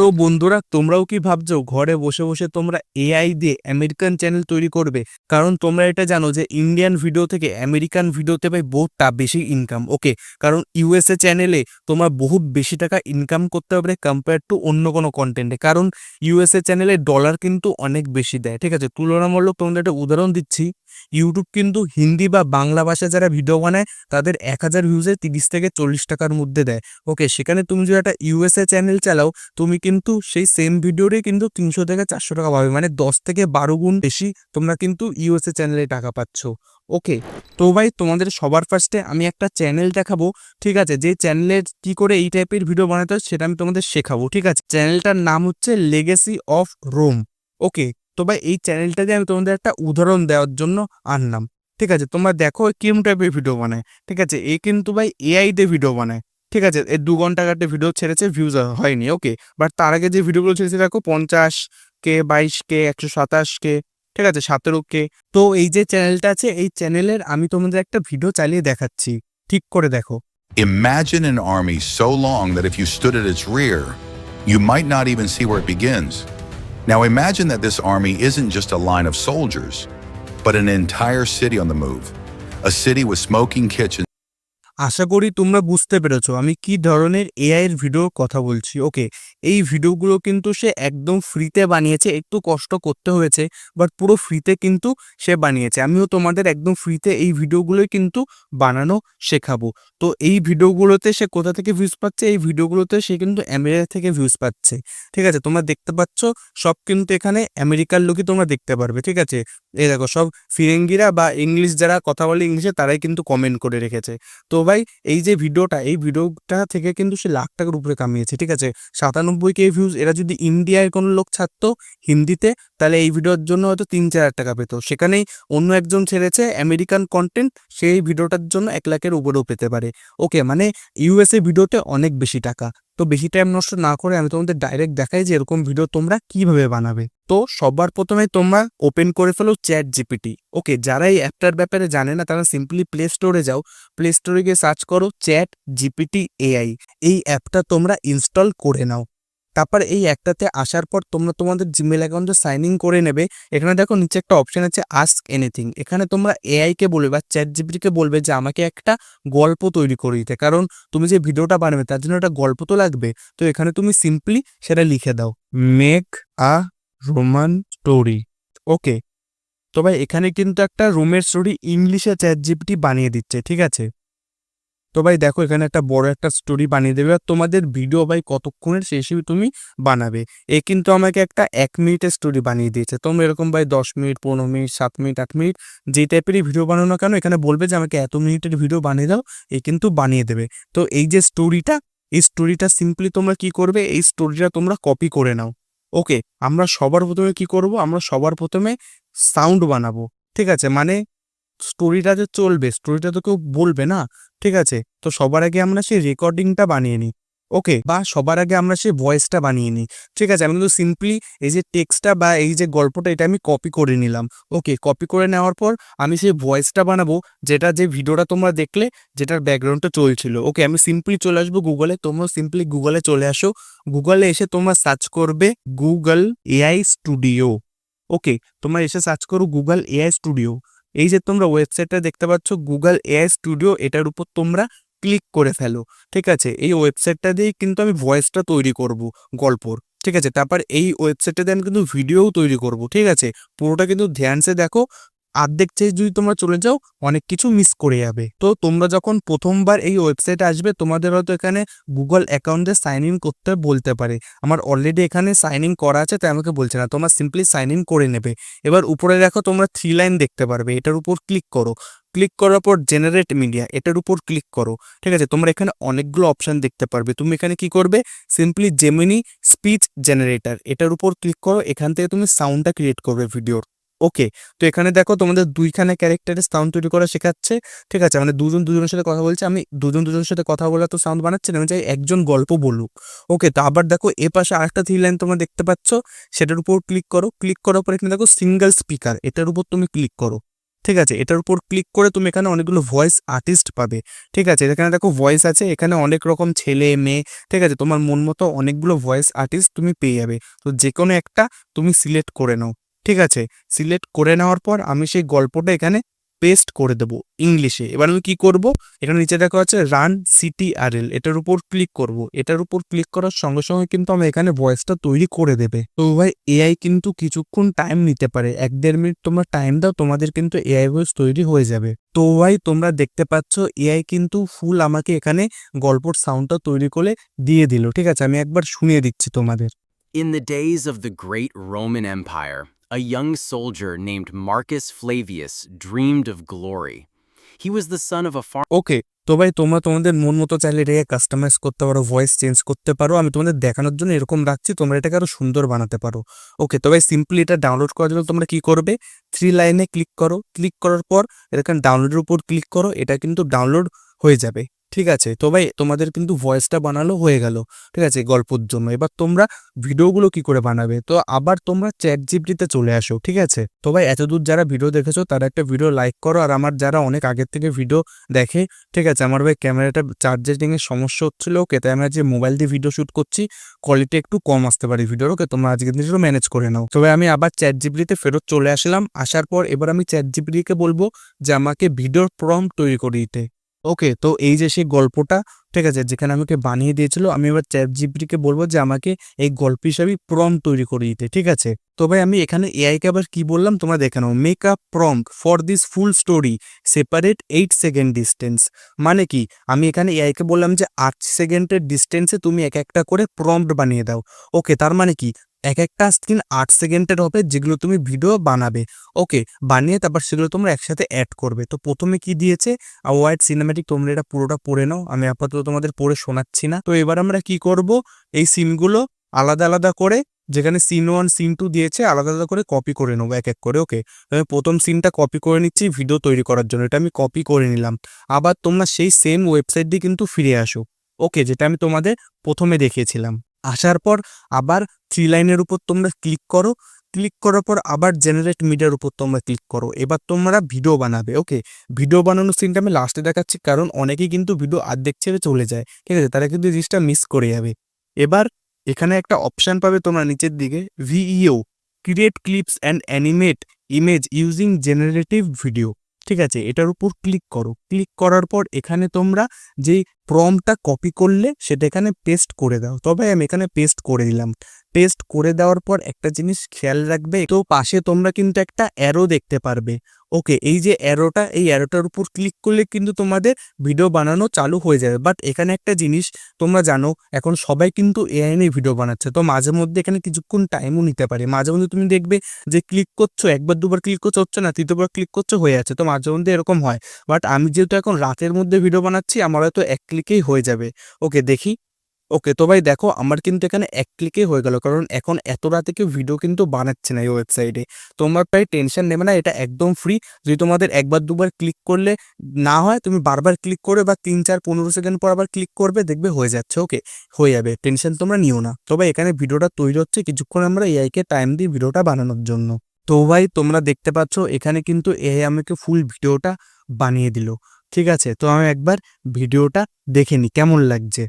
তো বন্ধুরা, তোমরাও কি ভাবছ? ঘরে বসে বসে তোমরা এআই দিয়ে আমেরিকান চ্যানেল তৈরি করবে? কারণ তোমরা এটা জানো যে ইন্ডিয়ান ভিডিও থেকে আমেরিকান ভিডিওতে ভাই বহুতটা বেশি ইনকাম ওকে কারণ ইউএসএ চ্যানেলে তোমার বহুত বেশি টাকা ইনকাম করতে হবে কম্পেয়ার টু অন্য কোনো কন্টেন্টে কারণ ইউএসএ চ্যানেলে ডলার কিন্তু অনেক বেশি দেয়, ঠিক আছে? তুলনামূলক তোমাদের একটা উদাহরণ দিচ্ছি। ইউটিউব কিন্তু হিন্দি বা বাংলা ভাষায় যারা ভিডিও বানায়, তাদের এক হাজার ভিউজে তিরিশ থেকে চল্লিশ টাকার মধ্যে দেয়। ওকে সেখানে তুমি যদি একটা ইউএসএ চ্যানেল চালাও, তুমি কিন্তু সেই সেম ভিডিওরই কিন্তু তিনশো থেকে চারশো টাকা পাবে। মানে দশ থেকে বারো গুণ বেশি তোমরা কিন্তু ইউএসএ চ্যানেলে টাকা পাচ্ছ। ওকে তো ভাই তোমাদের সবার ফার্স্টে আমি একটা চ্যানেল দেখাবো, ঠিক আছে? যে চ্যানেলের কি করে এই টাইপের ভিডিও বানাতে হয় সেটা আমি তোমাদের শেখাবো, ঠিক আছে? চ্যানেলটার নাম হচ্ছে লেগেসি অফ রোম ওকে তো ভাই এই চ্যানেলটা দিয়ে আমি তোমাদের একটা উদাহরণ দেওয়ার জন্য আনলাম। ঠিক আছে? তোমরা দেখো কিরম টাইপের ভিডিও বানায়। ঠিক আছে? এ কিন্তু ভাই এআই দিয়ে ভিডিও বানায়। ঠিক আছে? এর দু ঘণ্টা কাটে ভিডিও ছেড়েছে ভিউজ হয়নি ওকে বাট তার আগে যে ভিডিওগুলো ছেড়েছে দেখো পঞ্চাশ কে বাইশ কে একশো সাতাশ কে ঠিক আছে? সতেরো কে। তো এই যে চ্যানেলটা আছে এই চ্যানেলের আমি তোমাদের একটা ভিডিও চালিয়ে দেখাচ্ছি। ঠিক করে দেখো। Imagine an army so long that if you stood at its rear, you might not even see where it begins. Now imagine that this army isn't just a line of soldiers, but an entire city on the move. A city with smoking kitchens. আশা করি তোমরা বুঝতে পেরেছ। আমি কি ধরনের AI এর ভিডিওর কথা বলছি? ওকে এই ভিডিওগুলো কিন্তু সে একদম ফ্রিতে বানিয়েছে। একটু কষ্ট করতে হয়েছে বাট পুরো ফ্রিতে কিন্তু সে বানিয়েছে। আমিও তোমাদের একদম ফ্রিতে এই ভিডিওগুলোই কিন্তু বানানো শেখাবো। তো এই ভিডিওগুলোতে সে কোথা থেকে ভিউজ পাচ্ছে? এই ভিডিওগুলোতে সে কিন্তু আমেরিকা থেকে ভিউজ পাচ্ছে। ঠিক আছে, তোমরা দেখতে পাচ্ছ, সব কিন্তু এখানে আমেরিকার লোকই তোমরা দেখতে পারবে। ঠিক আছে, এই দেখো, সব ফিরেঙ্গিরা বা ইংলিশ যারা কথা বলে ইংলিশে তারাই কিন্তু কমেন্ট করে রেখেছে। তো ভাই, এই যে ভিডিওটা, এই ভিডিওটা থেকে কিন্তু সে লাখ টাকার উপরে কামিয়েছে, ঠিক আছে? সাতানব্বই কে ভিউজ এরা যদি ইন্ডিয়ার কোনো লোক ছাড়তো হিন্দিতে, তাহলে এই ভিডিওর জন্য হয়তো তিন চার হাজার টাকা পেতো। সেখানেই অন্য একজন ছেড়েছে আমেরিকান কন্টেন্ট সেই ভিডিওটার জন্য এক লাখের উপরেও পেতে পারে। ওকে মানে ইউএসএ ভিডিওতে অনেক বেশি টাকা। তো বেশি টাইম নষ্ট না করে আমি তোমাদের ডাইরেক্ট দেখাই যে এরকম ভিডিও তোমরা কীভাবে বানাবে। তো সবার প্রথমে তোমরা ওপেন করে ফেলো চ্যাট জিপিটি ওকে যারা এই অ্যাপটার ব্যাপারে জানে না, তারা সিম্পলি প্লে স্টোরে যাও। প্লে স্টোরে গিয়ে সার্চ করো চ্যাট জিপিটি এআই এই অ্যাপটা তোমরা ইনস্টল করে নাও। তারপর এই একটাতে আসার পর তোমরা তোমাদের জিমেল অ্যাকাউন্টে সাইন ইন করে নেবে। এখানে দেখো নিচে একটা অপশন আছে আস্ক এনিথিং এখানে তোমরা এআইকে বলবে বা চ্যাট জিপিটিকে বলবে যে আমাকে একটা গল্প তৈরি করে দিতে। কারণ তুমি যে ভিডিওটা বানাবে তার জন্য একটা গল্প তো লাগবে। তো এখানে তুমি সিম্পলি সেটা লিখে দাও। Make a Roman story okay তো ভাই, এখানে কিন্তু একটা রোমের স্টোরি ইংলিশে চ্যাট জিপিটি বানিয়ে দিচ্ছে, ঠিক আছে? তো ভাই দেখো, এখানে একটা বড় একটা স্টোরি বানিয়ে দেবে আর তোমাদের ভিডিও ভাই কতক্ষণের সেই হিসেবে তুমি বানাবে। এ কিন্তু আমাকে একটা এক মিনিটের স্টোরি বানিয়ে দিয়েছে। তোমরা এরকম ভাই দশ মিনিট, পনেরো মিনিট, সাত মিনিট, আট মিনিট যে টাইপেরই ভিডিও বানানো কেন, এখানে বলবে যে আমাকে এত মিনিটের ভিডিও বানিয়ে দাও, এ কিন্তু বানিয়ে দেবে। তো এই যে স্টোরিটা এই স্টোরিটা সিম্পলি তোমরা কি করবে, এই স্টোরিটা তোমরা কপি করে নাও। ওকে আমরা সবার প্রথমে কি করব? আমরা সবার প্রথমে সাউন্ড বানাবো। ঠিক আছে? মানে স্টোরিটা যে চলবে স্টোরিটা তো কেউ বলবে না, ঠিক আছে? তো সবার আগে আমরা সেই রেকর্ডিংটা বানিয়ে নিই ওকে বা সবার আগে আমরা সেই ভয়েসটা বানিয়ে নিই, ঠিক আছে? আমি কিন্তু সিম্পলি এই যে টেক্সটটা বা এই যে গল্পটা, এটা আমি কপি করে নিলাম ওকে কপি করে নেওয়ার পর আমি সেই ভয়েসটা বানাবো, যেটা যে ভিডিওটা তোমরা দেখলে, যেটার ব্যাকগ্রাউন্ডটা চলছিল ওকে আমি সিম্পলি চলে আসব গুগলে তোমরা সিম্পলি গুগলে চলে আসো গুগলে এসে তোমরা সার্চ করবে গুগল এআই স্টুডিও ওকে তোমরা এসে সার্চ করো গুগল এআই স্টুডিও এই যে তোমরা ওয়েবসাইটটা দেখতে পাচ্ছ গুগল এআই স্টুডিও এটার উপর তোমরা ক্লিক করে ফেলো, ঠিক আছে? এই ওয়েবসাইটটা দিয়েই কিন্তু আমি ভয়েসটা তৈরি করব, গল্পর, ঠিক আছে? তারপর এই ওয়েবসাইটটা দিয়ে আমি কিন্তু ভিডিও তৈরি করব, ঠিক আছে? পুরোটা কিন্তু ধ্যানসে দেখো আর্ধেক চেয়ে যদি তোমরা চলে যাও, অনেক কিছু মিস করে যাবে। তো তোমরা যখন প্রথমবার এই ওয়েবসাইটে আসবে, তোমাদের হয়তো এখানে গুগল অ্যাকাউন্টে সাইন ইন করতে বলতে পারে। আমার অলরেডি এখানে সাইন ইন করা আছে, তাই আমাকে বলছে না। তোমরা সিম্পলি সাইন ইন করে নেবে। এবার উপরে দেখো, তোমরা থ্রি লাইন দেখতে পারবে। এটার উপর ক্লিক করো। ক্লিক করার পর জেনারেট মিডিয়া এটার উপর ক্লিক করো। ঠিক আছে? তোমরা এখানে অনেকগুলো অপশান দেখতে পারবে। তুমি এখানে কি করবে? সিম্পলি জেমিনি স্পিচ জেনারেটার এটার উপর ক্লিক করো। এখান থেকে তুমি সাউন্ডটা ক্রিয়েট করবে ভিডিওর ওকে তো এখানে দেখো তোমাদের দুইখানে ক্যারেক্টারের সাউন্ড তৈরি করা শেখাচ্ছে, ঠিক আছে? মানে দুজন দুজনের সাথে কথা বলছে, আমি দুজন দুজনের সাথে কথা বলা তো সাউন্ড বানাচ্ছে না, আমি চাই একজন গল্প বলুক। ওকে তো আবার দেখো এ পাশে আরেকটা থ্রি লাইন তোমরা দেখতে পাচ্ছ, সেটার উপর ক্লিক করো। ক্লিক করার পর এখানে দেখো সিঙ্গেল স্পিকার এটার উপর তুমি ক্লিক করো, ঠিক আছে? এটার উপর ক্লিক করে তুমি এখানে অনেকগুলো ভয়েস আর্টিস্ট পাবে, ঠিক আছে? এখানে দেখো ভয়েস আছে, এখানে অনেক রকম ছেলে, মেয়ে, ঠিক আছে? তোমার মন মতো অনেকগুলো ভয়েস আর্টিস্ট তুমি পেয়ে যাবে। তো যে কোনো একটা তুমি সিলেক্ট করে নাও। ঠিক আছে সিলেক্ট করে নেওয়ার পর আমি সেই গল্পটা এখানে পেস্ট করে দেবো ইংলিশে। এবার আমি কি করব? এখানে নিচে দেখা আছে রান সিটি আর এল এটার উপর ক্লিক করব। এটার উপর ক্লিক করার সঙ্গে সঙ্গে কিন্তু আমার এখানে ভয়েসটা তৈরি করে দেবে। তো ভাই এআই কিন্তু কিছুক্ষণ টাইম নিতে পারে। এক দেড় মিনিট তোমরা টাইম দাও তোমাদের কিন্তু এআই ভয়েস তৈরি হয়ে যাবে। তো ভাই তোমরা দেখতে পাচ্ছ এআই কিন্তু ফুল আমাকে এখানে গল্পর সাউন্ডটা তৈরি করে দিয়ে দিল। ঠিক আছে আমি একবার শুনিয়ে দিচ্ছি তোমাদের। In the days of the great Roman Empire, a young soldier named Marcus Flavius dreamed of glory. He was the son of a farmer. ওকে তো ভাই, তোমরা তোমাদের মন মতো চাইলে এটাকে কাস্টমাইজ করতে পারো ভয়েস চেঞ্জ করতে পারো আমি তোমাদের দেখানোর জন্য এরকম রাখছি, তোমরা এটাকে আরও সুন্দর বানাতে পারো ওকে তো ভাই সিম্পলি এটা ডাউনলোড করার জন্য তোমরা কি করবে থ্রি লাইনে ক্লিক করো ক্লিক করার পর এখানে ডাউনলোডের উপর ক্লিক করো, এটা কিন্তু ডাউনলোড হয়ে যাবে ঠিক আছে, তো ভাই তোমাদের কিন্তু ভয়েসটা বানালো হয়ে গেল। ঠিক আছে, গল্পর জন্য। এবার তোমরা ভিডিওগুলো কি করে বানাবে? তো আবার তোমরা চ্যাট জিপিটিতে চলে আসো, ঠিক আছে? তো ভাই এতদূর যারা ভিডিও দেখেছ, তারা একটা ভিডিও লাইক করো। আর আমার যারা অনেক আগের থেকে ভিডিও দেখে, ঠিক আছে, আমার ভাই ক্যামেরাটা চার্জিং এর সমস্যা হচ্ছিল, ওকে, তাই আমরা যে মোবাইল দিয়ে ভিডিও শুট করছি কোয়ালিটি একটু কম আসতে পারে ভিডিওর ওকে, তোমরা আজকের দিনটা ম্যানেজ করে নাও। তবে আমি আবার চ্যাট জিপিটিতে ফেরত চলে আসলাম। আসার পর এবার আমি চ্যাট জিপিটিকে বলব যে আমাকে ভিডিওর প্রম তৈরি করে দিতে ওকে, তো এই যে সেই গল্পটা, ঠিক আছে, যেখানে আমাকে বানিয়ে দিয়েছিল, আমি এবার চ্যাট জিপিটিকে বলব যে আমাকে এই গল্প হিসাবে প্রম তৈরি করে দিতে, ঠিক আছে? তো ভাই, আমি এখানে এআইকে আবার কি বললাম? তোমরা দেখে নাও make up prompt for this full story separate eight second distance মানে কি? আমি এখানে এআইকে বললাম যে আট সেকেন্ডের ডিস্টেন্সে তুমি এক একটা করে প্রম্পট বানিয়ে দাও, ওকে, তার মানে কি? এক একটা স্ক্রিন আট সেকেন্ডের হবে যেগুলো তুমি ভিডিও বানাবে। ওকে বানিয়ে তারপর সেগুলো তোমরা একসাথে অ্যাড করবে। তো প্রথমে কি দিয়েছে? ওয়াইড সিনেম্যাটিক তোমরা এটা পুরোটা পড়ে নাও। আমি আপাতত তোমাদের পড়ে শোনাচ্ছি না। তো এবার আমরা কি করব? এই সিনগুলো আলাদা আলাদা করে, যেখানে সিন ওয়ান সিন টু দিয়েছে, আলাদা আলাদা করে কপি করে নেব এক এক করে। ওকে আমি প্রথম সিনটা কপি করে নিচ্ছি ভিডিও তৈরি করার জন্য। এটা আমি কপি করে নিলাম। আবার তোমরা সেই সেম ওয়েবসাইট দিয়ে কিন্তু ফিরে আসো। ওকে যেটা আমি তোমাদের প্রথমে দেখিয়েছিলাম। আসার পর আবার থ্রি লাইনের উপর তোমরা ক্লিক করো। ক্লিক করার পর আবার জেনারেট মিডিয়ার উপর তোমরা ক্লিক করো। এবার তোমরা ভিডিও বানাবে ওকে ভিডিও বানানোর সিনটা আমি লাস্টে দেখাচ্ছি কারণ অনেকেই কিন্তু ভিডিও আর্ধেক ছেড়ে চলে যায়, ঠিক আছে? তারা কিন্তু জিনিসটা মিস করে যাবে। এবার এখানে একটা অপশান পাবে তোমরা নিচের দিকে Veo create clips and animate image using generative video ঠিক আছে, এটার উপর ক্লিক করো। ক্লিক করার পর এখানে তোমরা যেই প্রমটা কপি করলে সেটা এখানে পেস্ট করে দাও। তবে আমি এখানে পেস্ট করে দিলাম। পেস্ট করে দেওয়ার পর একটা জিনিস খেয়াল রাখবে, তো পাশে তোমরা কিন্তু একটা অ্যারো দেখতে পারবে। ওকে এই যে অ্যারোটা এই অ্যারোটার উপর ক্লিক করলে কিন্তু তোমাদের ভিডিও বানানো চালু হয়ে যাবে। বাট এখানে একটা জিনিস তোমরা জানো, এখন সবাই কিন্তু এআই নিয়ে ভিডিও বানাচ্ছে। তো মাঝে মধ্যে এখানে কিছুক্ষণ টাইমও নিতে পারে। মাঝে মধ্যে তুমি দেখবে যে ক্লিক করছ, একবার দুবার ক্লিক করছ, হচ্ছে না, তৃতীয়বার ক্লিক করছ, হয়ে আছে তো মাঝে মধ্যে এরকম হয়। বাট আমি যেহেতু এখন রাতের মধ্যে ভিডিও বানাচ্ছি, আমার হয়তো এক ক্লিকেই হয়ে যাবে। ওকে দেখি। ওকে তো ভাই দেখো, আমার কিন্তু এখানে এক ক্লিকেই হয়ে গেল। কারণ এখন এত রাতে কেউ ভিডিও কিন্তু বানাচ্ছে না এই ওয়েবসাইটে তোমার প্রায় টেনশন নেবে না, এটা একদম ফ্রি যদি তোমাদের একবার দুবার ক্লিক করলে না হয়, তুমি বারবার ক্লিক করে বা তিন, চার, পনেরো সেকেন্ড পর আবার ক্লিক করবে, দেখবে হয়ে যাচ্ছে ওকে হয়ে যাবে টেনশন তোমরা নিও না। তবে এখানে ভিডিওটা তৈরি হচ্ছে কিছুক্ষণ আমরা এআইকে টাইম দিই ভিডিওটা বানানোর জন্য। তো ভাই তোমরা দেখতে পাচ্ছ, এখানে কিন্তু এআই আমাকে ফুল ভিডিওটা বানিয়ে দিল। ঠিক আছে, তো আমি একবার ভিডিওটা দেখে নিই কেমন লাগছে?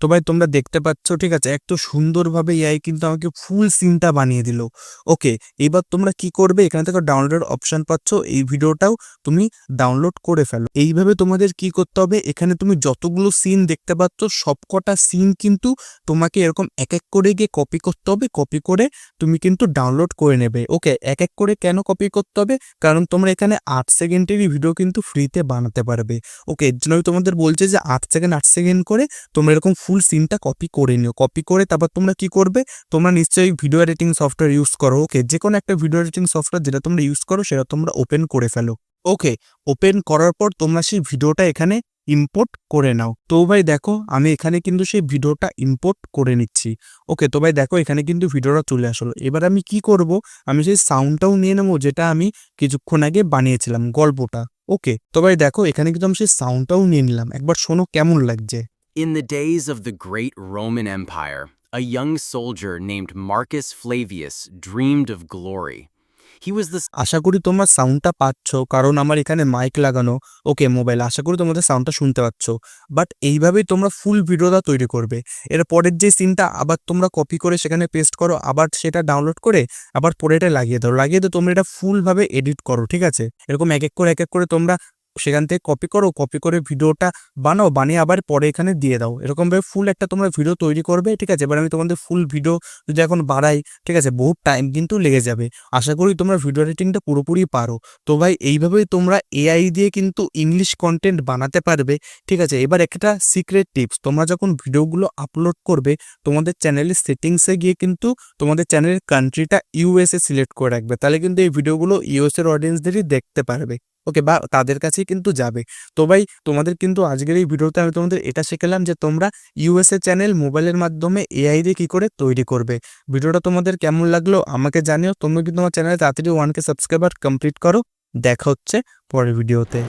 তো ভাই তোমরা দেখতে পাচ্ছ, ঠিক আছে? এত সুন্দরভাবে এআই কিন্তু আমাকে ফুল সিনটা বানিয়ে দিল। ওকে এবার তোমরা কি করবে? এখানে থেকে ডাউনলোডের অপশন পাচ্ছ। এই ভিডিওটাও তুমি ডাউনলোড করে ফেলো। এইভাবে তোমাদের কি করতে হবে? এখানে তুমি যতগুলো সিন দেখতে পাচ্ছ, সবকটা সিন কিন্তু তোমাকে এরকম এক এক করে গিয়ে কপি করতে হবে। কপি করে তুমি কিন্তু ডাউনলোড করে নেবে। ওকে এক এক করে কেন কপি করতে হবে? কারণ তোমরা এখানে আট সেকেন্ডেরই ভিডিও কিন্তু ফ্রিতে বানাতে পারবে। ওকে এর জন্য আমি তোমাদের বলছি যে আট সেকেন্ড আট সেকেন্ড করে তোমরা এরকম ফুল সিনটা কপি করে নিও। কপি করে তারপর তোমরা কি করবে? তোমরা নিশ্চয়ই ভিডিও এডিটিং সফটওয়্যার ইউজ করো। ওকে যে কোনো একটা ভিডিও এডিটিং সফটওয়্যার যেটা তোমরা ইউজ করো, সেটা তোমরা ওপেন করে ফেলো। ওকে ওপেন করার পর তোমরা সেই ভিডিওটা এখানে ইম্পোর্ট করে নাও। তো ভাই দেখো, আমি এখানে কিন্তু সেই ভিডিওটা ইম্পোর্ট করে নিচ্ছি। ওকে তো ভাই দেখো, এখানে কিন্তু ভিডিওটা চলে আসলো। এবার আমি কি করব? আমি সেই সাউন্ডটাও নিয়ে নেব, যেটা আমি কিছুক্ষণ আগে বানিয়েছিলাম গল্পটা। ওকে তো ভাই দেখো, এখানে কিন্তু আমি সেই সাউন্ডটাও নিয়ে নিলাম। একবার শোনো কেমন লাগছে। In the days of the great Roman Empire, a young soldier named Marcus Flavius dreamed of glory. He was the আশা করি তোমরা সাউন্ডটা পাচ্ছ কারণ আমার এখানে মাইক লাগানো। ওকে মোবাইল আশা করি তোমাদের সাউন্ডটা শুনতে পাচ্ছ। বাট এইভাবেই তোমরা ফুল ভিডিওটা তৈরি করবে। এর পরের যে সিনটা আবার তোমরা কপি করে সেখানে পেস্ট করো আবার সেটা ডাউনলোড করে আবার পরেটা লাগিয়ে দাও। লাগিয়ে দাও তোমরা এটা ফুলভাবে এডিট করো ঠিক আছে? এরকম এক এক করে এক এক করে তোমরা সেখান থেকে কপি করো কপি করে ভিডিওটা বানাও, বানিয়ে আবার পরে এখানে দিয়ে দাও। এরকমভাবে ফুল একটা তোমরা ভিডিও তৈরি করবে, ঠিক আছে? এবার আমি তোমাদের ফুল ভিডিও যদি এখন বাড়াই, ঠিক আছে? বহুত টাইম কিন্তু লেগে যাবে। আশা করি তোমরা ভিডিও এডিটিংটা পুরোপুরি পারো। তো ভাই, এইভাবেই তোমরা এআই দিয়ে কিন্তু ইংলিশ কন্টেন্ট বানাতে পারবে, ঠিক আছে? এবার একটা সিক্রেট টিপস তোমরা যখন ভিডিওগুলো আপলোড করবে, তোমাদের চ্যানেলের সেটিংসে গিয়ে কিন্তু তোমাদের চ্যানেলের কান্ট্রিটা ইউএসএ সিলেক্ট করে রাখবে। তাহলে কিন্তু এই ভিডিওগুলো ইউএসএর অডিয়েন্সদেরই দেখতে পারবে। ওকে, বা তাদের কাছেই কিন্তু যাবে। তো ভাই, তোমাদের কিন্তু আজকের এই ভিডিওতে আমি তোমাদের এটা শেখালাম যে তোমরা ইউএসএ চ্যানেল মোবাইলের মাধ্যমে এআই দিয়ে কী করে তৈরি করবে। ভিডিওটা তোমাদের কেমন লাগল আমাকে জানিও। তোমরা কিন্তু আমার চ্যানেলে তাড়াতাড়ি ওয়ানকে সাবস্ক্রাইবার কমপ্লিট করো। দেখা হচ্ছে পরের ভিডিওতে।